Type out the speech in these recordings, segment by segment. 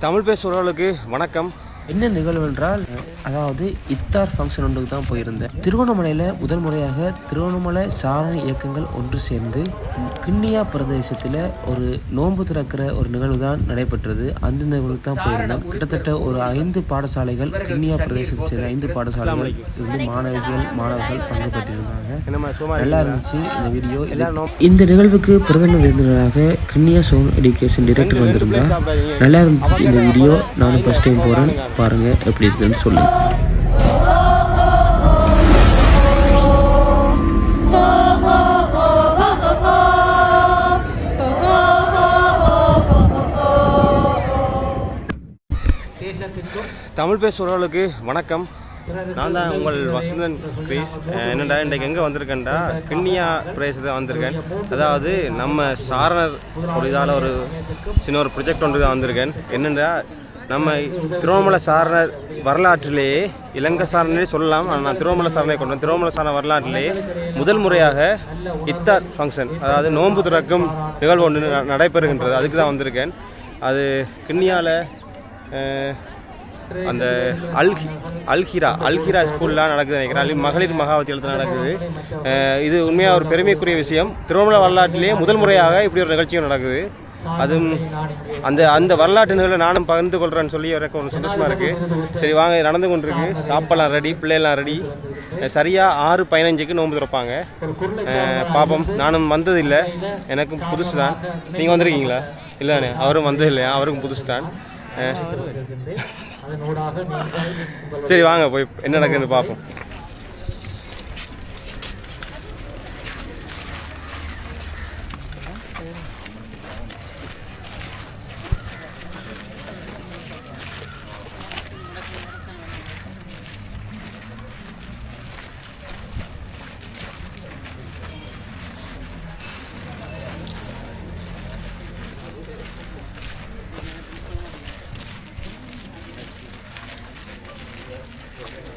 தமிழ் பேசுகிறவர்களுக்கு வணக்கம். என்ன நிகழ்வு என்றால் அதாவது இத்தார் ஃபங்க்ஷன் ஒன்றுக்கு தான் போயிருந்தேன். திருவண்ணாமலையில் முதல் முறையாக திருவண்ணாமலை சாரண இயக்கங்கள் ஒன்று சேர்ந்து கிண்ணியா பிரதேசத்தில் ஒரு நோன்பு திறக்கிற ஒரு நிகழ்வு தான் நடைபெற்றது. அந்த நிகழ்வுக்கு தான் போயிருந்தேன். கிட்டத்தட்ட ஒரு ஐந்து பாடசாலைகள் கிண்ணியா பிரதேசத்தை சேர்ந்த ஐந்து பாடசாலைகள் இருந்து மாணவிகள் மாணவர்கள் பங்கு பெற்றிருந்தாங்க. நல்லா இருந்துச்சு இந்த வீடியோ. இந்த நிகழ்வுக்கு பிரதம விருந்தினராக கிண்ணியா சோன் எடுகேஷன் டிரெக்டர் வந்திருந்தேன் நல்லா இருந்துச்சு இந்த வீடியோ. நானும் ஃபஸ்ட் டைம் போகிறேன் பாருங்க எப்படி இருக்குதுன்னு சொல்லுங்க. தமிழ் பேசுகிறவர்களுக்கு வணக்கம். நான் தான் உங்கள் வசந்தன் கிரீஸ். என்னடா இன்றைக்கு எங்கே வந்திருக்கேன்டா? கிண்ணியா பிரதேசத்தை வந்திருக்கேன். அதாவது நம்ம சாரணர் ஒரு இதால் ஒரு சின்ன ஒரு ப்ரொஜெக்ட் ஒன்று தான் வந்திருக்கேன். என்னென்னா நம்ம திருவண்ணாமலை சாரணர் வரலாற்றிலேயே இலங்கை சாரணரே சொல்லலாம் ஆனால் நான் திருவண்ணாமலை சாரணை கொண்டேன் திருவண்ணாமலை சாரண வரலாற்றிலேயே முதல் முறையாக இத்தார் ஃபங்க்ஷன் அதாவது நோன்பு திறக்கும் நிகழ்வு ஒன்று ந- நடைபெறுகின்றது. அதுக்கு தான் வந்திருக்கேன். அது கிண்ணியாவில் அந்த அல்ஹி அல்ஹிரா அல்ஹிரா ஸ்கூல்லாம் நடக்குது நினைக்கிறேன். மகளிர் மகாவத்தியத்தில் நடக்குது. இது உண்மையாக ஒரு பெருமைக்குரிய விஷயம். திருவண்ணாமலை வரலாற்றிலேயே முதல் முறையாக இப்படி ஒரு நிகழ்ச்சியும் நடக்குது. அதுவும் அந்த அந்த வரலாற்று நிகழ்வை நானும் பகிர்ந்து கொள்கிறேன்னு சொல்லி எனக்கு ஒரு சந்தோஷமாக இருக்குது சரி வாங்க நடந்து கொண்டிருக்கு. சாப்பாடெல்லாம் ரெடி பிள்ளையெல்லாம் ரெடி. சரியாக ஆறு பதினஞ்சுக்கு நோன்பு திறப்பாங்க. பாப்போம் நானும் வந்ததில்லை. எனக்கும் புதுசு தான் நீங்கள் வந்திருக்கீங்களா? இல்லைண்ணே அவரும் வந்தது இல்லையா அவருக்கும் புதுசு தான் சரி வாங்க போய் என்ன நடக்குதுன்னு பார்ப்போம்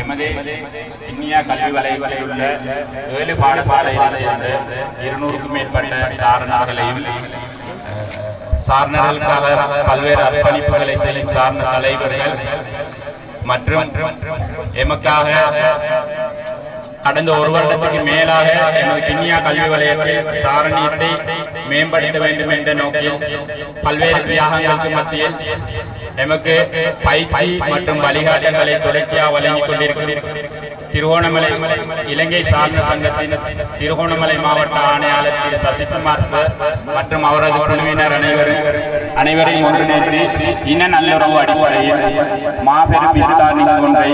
எமது கிண்ணியா கல்வி வலைகளில் உள்ள ஏழு பாடசாலைகளைச் சேர்ந்த இருநூறுக்கும் மேற்பட்ட சாரணர்களையும் அஹ், சாரணர்களுக்காக பல்வேறு அர்ப்பணிப்புகளை செய்யும் சார்ந்த தலைவர்கள் மற்றும் எமக்காக கடந்த ஒரு வருடத்துக்கு மேலாக எமது கிண்ணியா கல்வி வலயத்தில் சாரணியத்தை மேம்படுத்த வேண்டும் என்ற நோக்கில் பல்வேறு தியாகங்களுக்கு மத்தியில் எமக்கு பயிற்சி மற்றும் வழிகாட்டுகளை தொடர்ச்சியாக வழங்கிக் கொண்டிருக்கும் திருகோணமலை இலங்கை சார்ந்த சங்கத்தின் திருகோணமலை மாவட்ட ஆணையாளர் திரு சசிகுமார் சார் மற்றும் அவரது குழுவினர் அனைவரும் அனைவரையும் ஒன்றிணைத்து இன நல்லுறவு அடிப்படையில் மாபெரும் இஃப்தார் நிகழ்வு ஒன்றை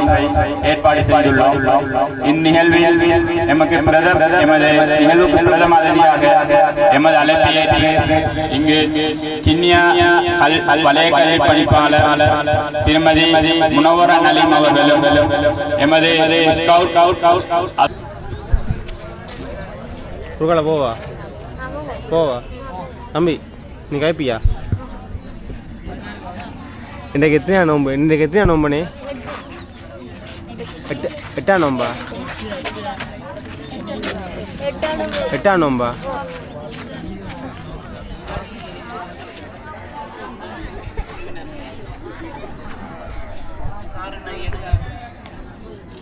ஏற்பாடு செய்துள்ளோம். இந்நிகழ்வில் எமக்கு பிரதம எமது நிகழ்வுக்கு பிரதம அதிதியாக எமது அழைப்பை ஏற்று இங்கு கிண்ணியா வலய கல்வி பணிப்பாளர் திருமதி முனவரா நலீம் அவர்களும் எமது போவா? போவா? தம்பி நீ கைப்பியா? இன்றைக்கு எத்தனையா நோம்பு இன்றைக்கு எத்தனையா நோம்புனே எட்டு எட்டா நோம்பா எட்டா நோம்பா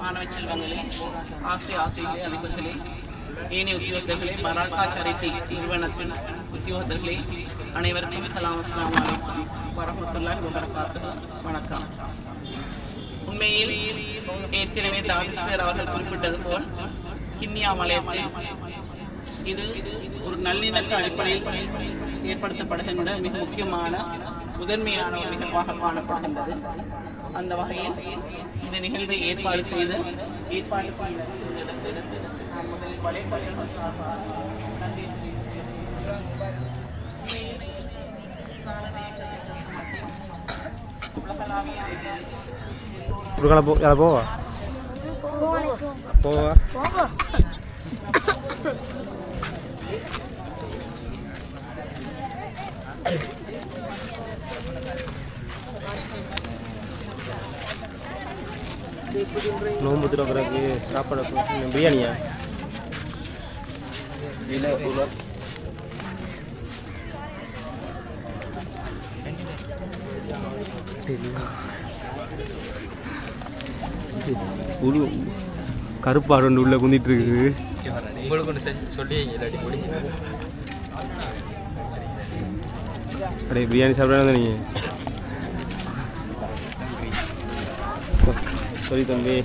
மாணவ செல்வங்களே ஆசிரிய ஆசிரியர்களே அதிபர்களே ஏனைய உத்தியோகத்தர்களே பராக்கா சரிட்டி நிறுவனத்தின் உத்தியோகத்தர்களே அனைவருக்கும் சலாம் அஸ்லாம் வலைக்கம் வரமத்துல்லாஹி வபரகாத்துஹு. வணக்கம். உண்மையில் ஏற்கனவே தாவித் சார் அவர்கள் குறிப்பிட்டது போல் கிண்ணியா மலையத்தில் இது ஒரு நல்லிணக்க அடிப்படையில் ஏற்படுத்தப்படுகின்ற மிக முக்கியமான முதன்மையான ஒரு நிகழ்வாக காணப்படுகின்றது. அந்த வகையில் இந்த நிகழ்வை ஏற்பாடு செய்து ஏற்பாடு முதலில் வலைக்கல்விகள் சார்பாக நன்றி உலகளாவிய கொடுக்கலாம் போ அதை போவா போவா நோம்பு திறக்கிறதுக்கு சாப்பாடு அப்போ பிரியாணியா உரு கருப்பாடு ஒன்று உள்ள குந்திட்டு இருக்குது. உங்களுக்கு ஒன்று சொல்லி அப்படியே பிரியாணி சாப்பிட நீங்கள் சரி தம்பி.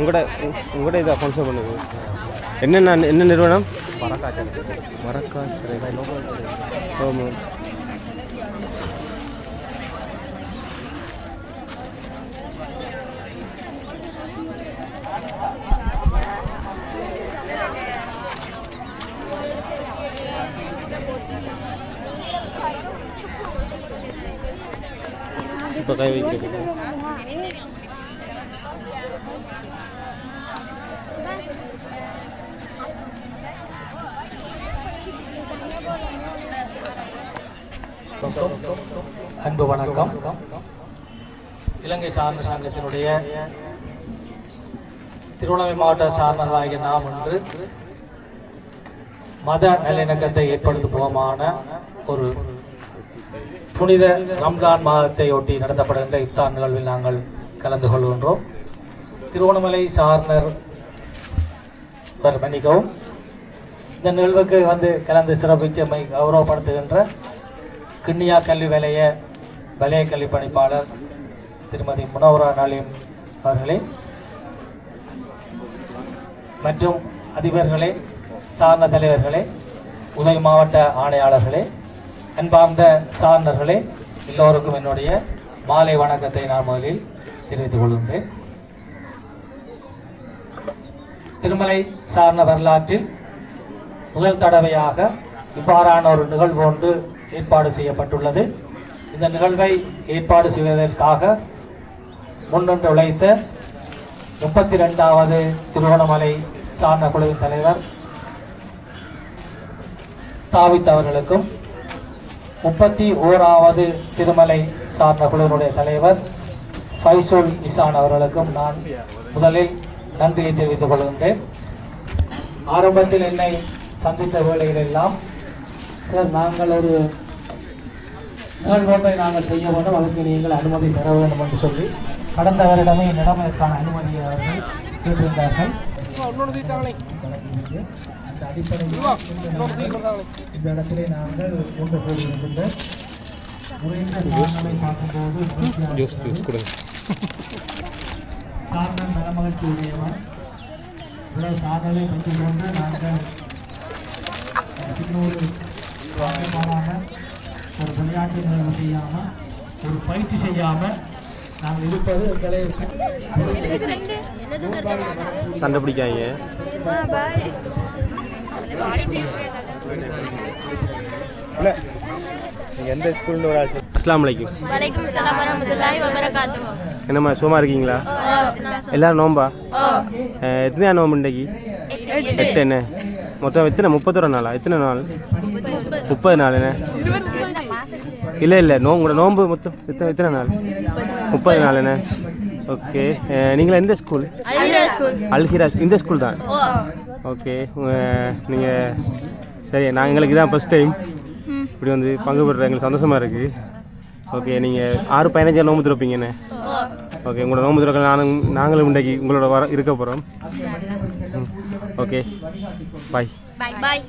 உங்களோட உங்களோட இதை ஸ்பான்சர் பண்ணுது என்னென்ன என்ன நிறுவனம்? மரக்கா ஆமாம் இப்போ கை வைக்கிறது அன்பு வணக்கம். இலங்கை சார்ந்த சங்கத்தினுடைய திருவண்ணாமலை மாவட்ட சார்ந்தவர்களாகிய நாம் இன்று மத நல்லிணக்கத்தை ஏற்படுத்துவோமான ஒரு புனித ரம்ஜான் மாதத்தை ஒட்டி நடத்தப்படுகின்ற இஃப்தார் நிகழ்வில் நாங்கள் கலந்து கொள்கின்றோம். திருவண்ணாமலை சார்ந்தர் மன்னிக்கவும். இந்த நிகழ்வுக்கு வந்து கலந்து சிறப்பிச்சமை கௌரவப்படுத்துகின்ற கிண்ணியா கல்வி வலய வலய கல்வி பணிப்பாளர் திருமதி முனவரா நலீம் அவர்களே மற்றும் அதிபர்களே சார்ந்த தலைவர்களே உதவி மாவட்ட ஆணையாளர்களே அன்பார்ந்த சார்ந்தர்களே எல்லோருக்கும் என்னுடைய மாலை வணக்கத்தை நான் முதலில் தெரிவித்துக் கொள்கின்றேன். திருமலை சார்ந்த வரலாற்றில் முதல் தடவையாக இவ்வாறான ஒரு நிகழ்வு ஒன்று ஏற்பாடு செய்யப்பட்டுள்ளது. இந்த நிகழ்வை ஏற்பாடு செய்வதற்காக முன்னின்று உழைத்த முப்பத்தி ரெண்டாவது திருவோணமலை சார்ந்த குழுவின் தலைவர் தாவித் அவர்களுக்கும் முப்பத்தி ஓராவது திருமலை சார்ந்த குழுவினுடைய தலைவர் ஃபைசூல் இசான் அவர்களுக்கும் நான் முதலில் நன்றியை தெரிவித்துக் கொள்கின்றேன். ஆரம்பத்தில் என்னை சந்தித்த வேளையிலெல்லாம் சார் நாங்கள் ஒரு நிகழ்வோட்டை நாங்கள் செய்ய வேண்டும். அதற்கு நீங்கள் அனுமதி தர வேண்டும் என்று சொல்லி கடந்த வருடமே இதற்கான அனுமதியை அவர்கள் கேட்டிருந்தார்கள். அந்த அடிப்படையில் இந்த இடத்திலே நாங்கள் ஒன்று கூடியிருக்கின்ற சார்ந்தன் மனமகிழ்ச்சி உடையவன் நாங்கள் இன்னொரு வாக்கியமான ஒரு விளையாட்டு நிகழ்வு செய்யாமல் ஒரு பயிற்சி செய்யாமல் நாங்கள் இருப்பது சண்டை பிடிக்காங்க எந்த ஸ்கூல்ல அஸ்லாம் வலைக்கும். வலைக்கும் சலாம் வரமத்துல்லாஹி வபரகாத்துஹு. என்னம்மா சும்மா இருக்கீங்களா? எல்லாரும் நோம்பா? எத்தனையா நோம்பு இன்றைக்கு எட்டு. என்ன? மொத்தம் எத்தனை? முப்பத்தொரு நாளா? எத்தனை நாள்? முப்பது நாள் என்ன? இல்லை இல்லை நோ உங்களோட நோம்பு மொத்தம் எத்தனை எத்தனை நாள்? முப்பது நாள் என்ன? ஓகே. நீங்கள் எந்த ஸ்கூல் அல்ஹிரா இந்த ஸ்கூல் தான்? ஓகே. நீங்கள் சரி நான் எங்களுக்கு இதான் ஃபஸ்ட் டைம் இப்படி வந்து பங்கு பெறுற எங்களுக்கு சந்தோஷமாக இருக்குது ஓகே நீங்கள் ஆறு பதினஞ்சா நோம்பு திறப்பீங்கண்ணே ஓகே உங்களோட நோம்பு திறக்க நானும் நாங்களும் இன்றைக்கு உங்களோட வர இருக்க போகிறோம் ஓகே பாய் பாய்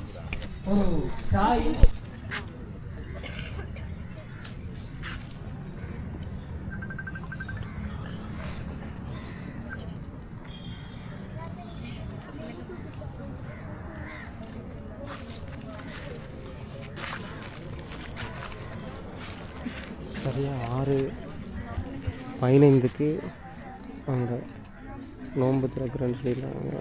நிறைய ஆறு பதினைந்துக்கு அங்கே நோன்பு திறக்கிறேன்னு சொல்லியிருக்காங்க.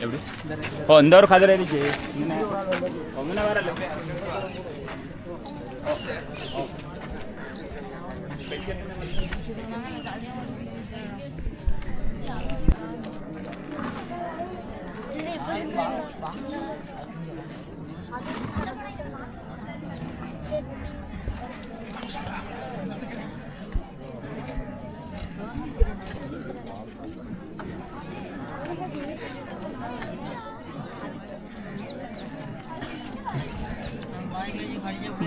எப்படி ஓ இந்த ஒரு கதிரை இருக்கு ஒன்றும் வரல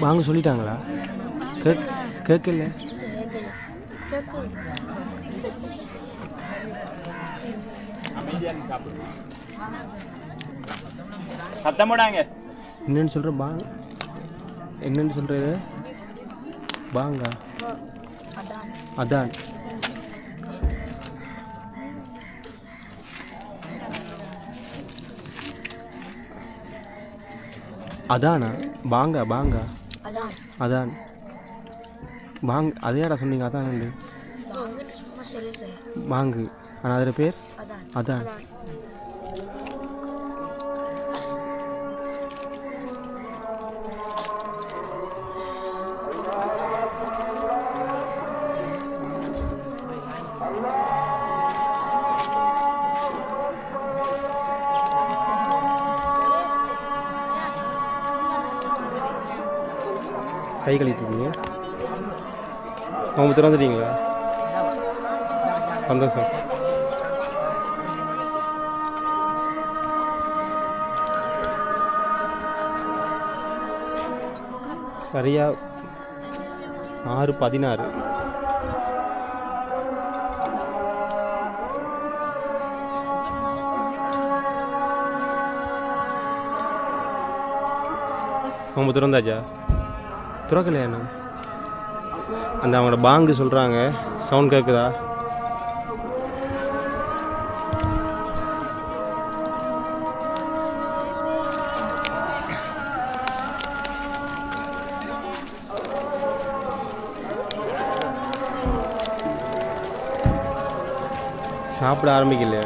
வாங்க சொல்லிட்டாங்களா? கேக் கேட்கல. சத்தம் போடாங்க. என்னன்னு சொல்கிற பாங் என்னன்னு சொல்கிறது பாங்கா? அதான். அதானா? பாங்கா பாங்கா. அதான். பாங் அதையாடா சொன்னீங்க அதான் வந்து பாங்கு ஆனால் அதில் பேர்? அதான். கை கழுவிட்டு இருக்கீங்க அவங்க திறந்துட்டீங்களா சந்தோஷம் சரியா ஆறு பதினாறு அவங்க திறந்தாச்சா துறக்கலையாண்ணா என்ன? அந்த அவங்களோட பாங்கு சொல்கிறாங்க சவுண்ட் கேட்குதா சாப்பிட ஆரம்பிக்கலையா?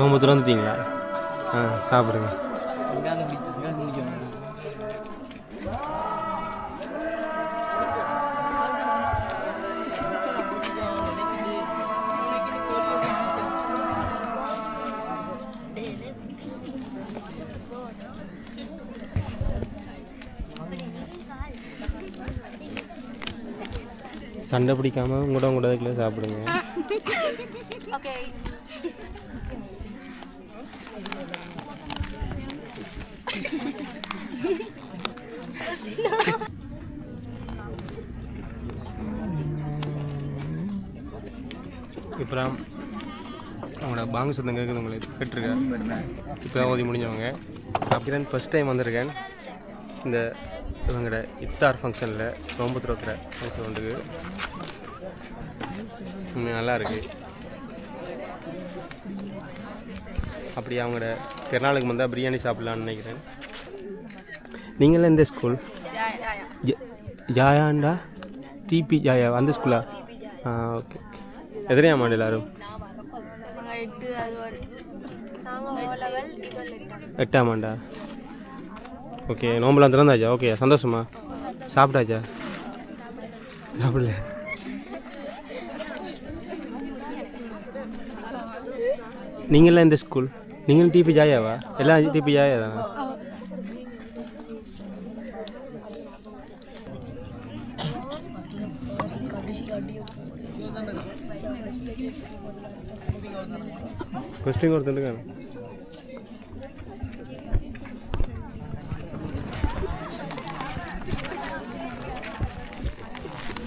ஆ. நோம்பு திறந்துட்டீங்களா ஆ சாப்பிடுங்க சண்டை பிடிக்காம உங்களோட உங்களோட இதுக்குள்ள சாப்பிடுங்க இப்போ அவங்களோட பாங்கு சத்தம் கேட்குது உங்களுக்கு கேட்டிருக்கேன் இப்போ தான் ஓதி முடிஞ்சவங்க. அப்படிதான் ஃபஸ்ட் டைம் வந்திருக்கேன். இந்த இவங்களோட இத்தார் ஃபங்க்ஷனில் நோம்பு திறக்கிற ஃபங்க்ஷன் உண்மையா நல்லா இருக்குது அப்படி அவங்களோட பிறநாளுக்கு வந்தால் பிரியாணி சாப்பிட்லான்னு நினைக்கிறேன். நீங்களும் எந்த ஸ்கூல் ஜாயாண்டா? டிபி ஜாயா அந்த ஸ்கூலா ஆ ஓகே ஓகே எதிரையா மாடு எல்லாரும்? எட்டாம் ஆண்டா? ஓகே நோம்பலாம் திறந்தாச்சா? ஓகே சந்தோஷமா? சாப்பிட்டாச்சா? சாப்பிடல. நீங்களாம் இந்த ஸ்கூல் நீங்களும் டிபி ஜாயாவா எல்லாம் டிபி ஜாயா தானா? கொஸ்டின் கொடுத்துருக்காங்க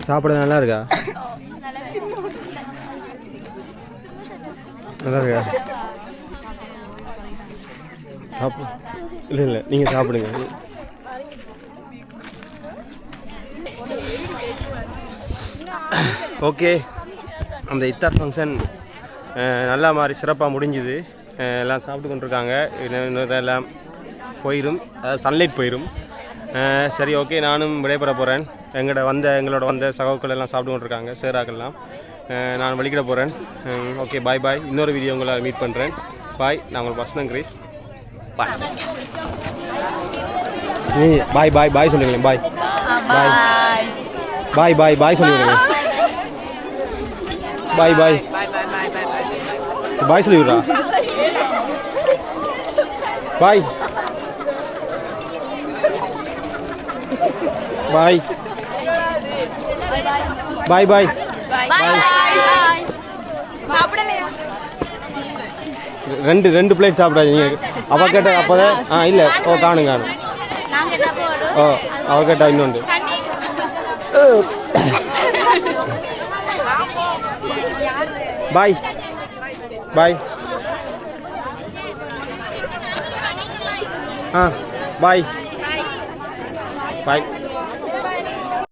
சாப்பிட நல்லா இருக்கா? நல்லா இருக்கா? சாப்பிடு. இல்லை இல்லை நீங்கள் சாப்பிடுங்க. ஓகே அந்த இத்தார் ஃபங்க்ஷன் நல்லா மாதிரி சிறப்பாக முடிஞ்சுது. எல்லாம் சாப்பிட்டு கொண்டிருக்காங்க. எல்லாம் போயிடும் அதாவது சன்லைட் போயிடும் சரி ஓகே நானும் விடைபெற போகிறேன் எங்களோட வந்த எங்களோட வந்த சகோக்கள் எல்லாம் சாப்பிட்டு கொண்டிருக்காங்க சேராக்கெல்லாம் அஹ் நான் வெளிக்கிட போகிறேன் ஓகே பாய் பாய் இன்னொரு வீடியோ உங்களை மீட் பண்ணுறேன் பாய் நான் உங்கள் பர்சனல் கிரீஸ் பாய் நீ பாய் பாய் பாய் சொல்லுங்களேன். பாய் பாய் பாய் பாய் பாய் சொல்லிவிடுங்க பாய் பாய் பாய் சொல்லி விட்றா பாய் பாய் பாய் பாய் ரெண்டு ரெண்டு பிளேட் சாப்பிடாதீங்க. அவ கேட்ட அப்போதான் ஆ இல்லை. ஓ காணும் காணும் ஓ அவ கேட்டா இன்னொன்று பாய் பாய் ஆ பாய் பாய்